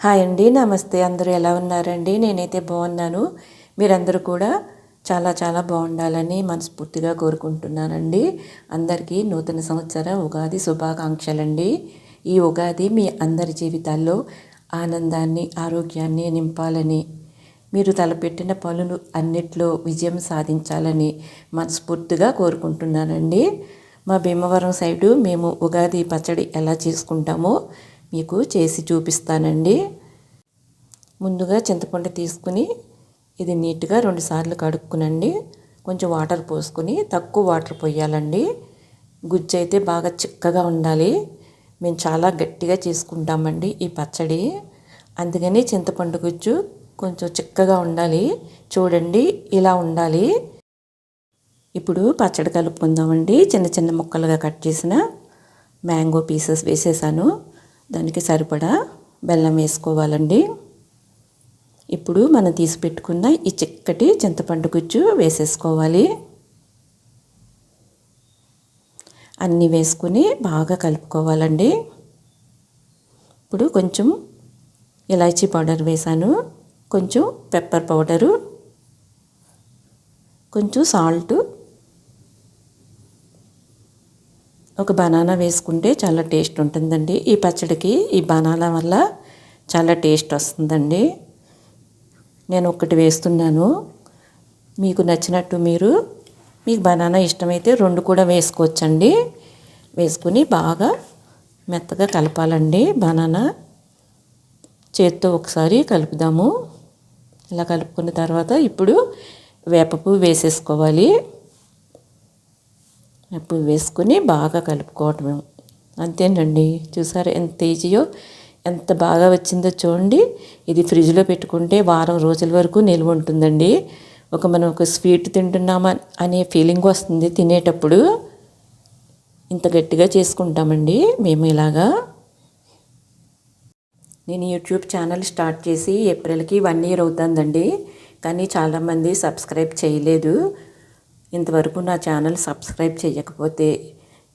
Hi అండి నమస్తే. అందరూ ఎలా ఉన్నారండి? నేనైతే బాగున్నాను. మీరందరూ కూడా చాలా చాలా బాగుండాలని మనస్ఫూర్తిగా కోరుకుంటున్నానండి. అందరికీ నూతన సంవత్సర ఉగాది శుభాకాంక్షలండి. ఈ ఉగాది మీ అందరి జీవితాల్లో ఆనందాన్ని ఆరోగ్యాన్ని నింపాలని మీరు తలపెట్టిన పనులు అన్నిట్లో విజయం సాధించాలని మనస్ఫూర్తిగా కోరుకుంటున్నానండి. మా భీమవరం సైడు మేము ఉగాది పచ్చడి ఎలా చేసుకుంటామో మీకు చేసి చూపిస్తానండి. ముందుగా చింతపండు తీసుకుని ఇది నీట్గా రెండుసార్లు కడుక్కునండి. కొంచెం వాటర్ పోసుకొని తక్కువ వాటర్ పోయాలండి. గుజ్జు అయితే బాగా చిక్కగా ఉండాలి. మేము చాలా గట్టిగా చేసుకుంటామండి ఈ పచ్చడి. అందుకని చింతపండు గుజ్జు కొంచెం చిక్కగా ఉండాలి. చూడండి ఇలా ఉండాలి. ఇప్పుడు పచ్చడి కలుపుకుందామండి. చిన్న చిన్న ముక్కలుగా కట్ చేసిన మ్యాంగో పీసెస్ వేసేసాను. దానికి సరిపడా బెల్లం వేసుకోవాలండి. ఇప్పుడు మనం తీసి పెట్టుకున్న ఈ చిక్కటి చింతపండు గుజ్జు వేసేసుకోవాలి. అన్నీ వేసుకుని బాగా కలుపుకోవాలండి. ఇప్పుడు కొంచెం ఇలాచీ పౌడర్ వేసాను. కొంచెం పెప్పర్ పౌడరు కొంచెం సాల్ట్ ఒక బనానా వేసుకుంటే చాలా టేస్ట్ ఉంటుందండి. ఈ పచ్చడికి ఈ బనానా వల్ల చాలా టేస్ట్ వస్తుందండి. నేను ఒకటి వేస్తున్నాను. మీకు నచ్చినట్టు మీరు మీకు బనానా ఇష్టమైతే రెండు కూడా వేసుకోవచ్చండి. వేసుకుని బాగా మెత్తగా కలపాలండి బనానా. చేత్తో ఒకసారి కలుపుదాము. ఇలా కలుపుకున్న తర్వాత ఇప్పుడు వేపపు వేసేసుకోవాలి. వేపపు వేసుకుని బాగా కలుపుకోవటం అంతేనండి. చూసారు ఎంత ఈజీయో ఎంత బాగా వచ్చిందో చూడండి. ఇది ఫ్రిడ్జ్లో పెట్టుకుంటే వారం రోజుల వరకు నిల్వ ఉంటుందండి. ఒక మనం ఒక స్వీట్ తింటున్నామా అనే ఫీలింగ్ వస్తుంది తినేటప్పుడు. ఇంత గట్టిగా చేసుకుంటామండి మేము ఇలాగా. నేను యూట్యూబ్ ఛానల్ స్టార్ట్ చేసి ఏప్రిల్కి వన్ ఇయర్ అవుతుందండి. కానీ చాలామంది సబ్స్క్రైబ్ చేయలేదు. ఇంతవరకు నా ఛానల్ సబ్స్క్రైబ్ చేయకపోతే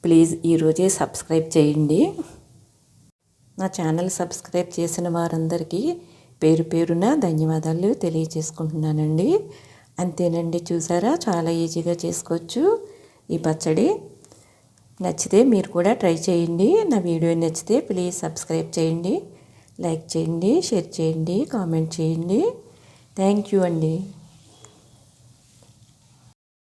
ప్లీజ్ ఈరోజే సబ్స్క్రైబ్ చేయండి. నా ఛానల్ సబ్స్క్రైబ్ చేసిన వారందరికీ పేరు పేరున ధన్యవాదాలు తెలియజేసుకుంటున్నానండి. అంతేనండి చూసారా? చాలా ఈజీగా చేసుకోవచ్చు ఈ పచ్చడి. నచ్చితే మీరు కూడా ట్రై చేయండి. నా వీడియో నచ్చితే ప్లీజ్ సబ్స్క్రైబ్ చేయండి. లైక్ చేయండి షేర్ చేయండి కామెంట్ చేయండి. థ్యాంక్ యూ అండి.